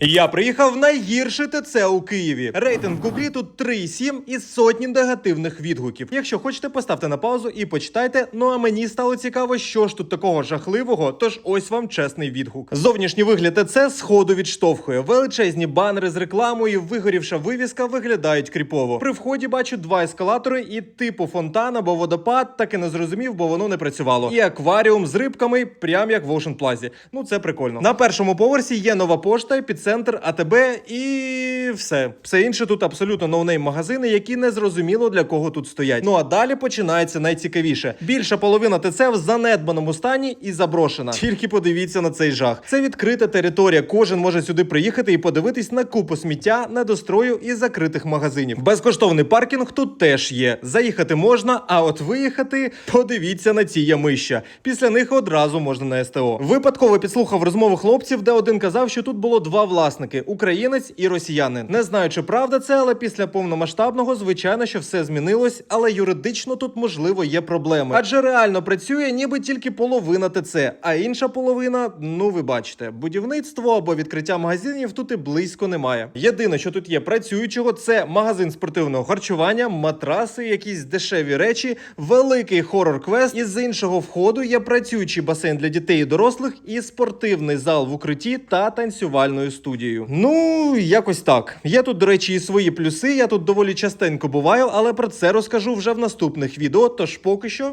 Я приїхав в найгірше ТЦ у Києві. Рейтинг Гуглі тут 3,7 із сотні негативних відгуків. Якщо хочете, поставте на паузу і почитайте. Ну а мені стало цікаво, що ж тут такого жахливого. Тож ось вам чесний відгук. Зовнішній вигляд ТЦ сходу відштовхує. Величезні банери з рекламою, вигорівша вивіска виглядають кріпово. При вході бачу два ескалатори і типу фонтан або водопад, так і не зрозумів, бо воно не працювало. І акваріум з рибками, прям як в Ocean Plaza. Ну це прикольно. На першому поверсі є нова пошта, епіцентр, АТБ і все. Все інше тут абсолютно ноунейм магазини, які не зрозуміло для кого тут стоять. Ну а далі починається найцікавіше. Більша половина ТЦ в занедбаному стані і заброшена. Тільки подивіться на цей жах. Це відкрита територія. Кожен може сюди приїхати і подивитись на купу сміття, недострою і закритих магазинів. Безкоштовний паркінг тут теж є. Заїхати можна, а от виїхати подивіться на ці ямища. Після них одразу можна на СТО. Випадково підслухав розмову хлопців, де один казав, що тут було два власники: українець і росіянин. Не знаю, чи правда це, але після повномасштабного, звичайно, що все змінилось, але юридично тут можливо є проблеми. Адже реально працює ніби тільки половина ТЦ, а інша половина, ну ви бачите, будівництво або відкриття магазинів тут і близько немає. Єдине, що тут є працюючого, це магазин спортивного харчування, матраси, якісь дешеві речі, великий хорор-квест. І з іншого входу є працюючий басейн для дітей і дорослих, і спортивний зал в укритті та танцювальною студією. Ну, якось так. Є тут, до речі, і свої плюси. Я тут доволі частенько буваю, але про це розкажу вже в наступних відео. Тож поки що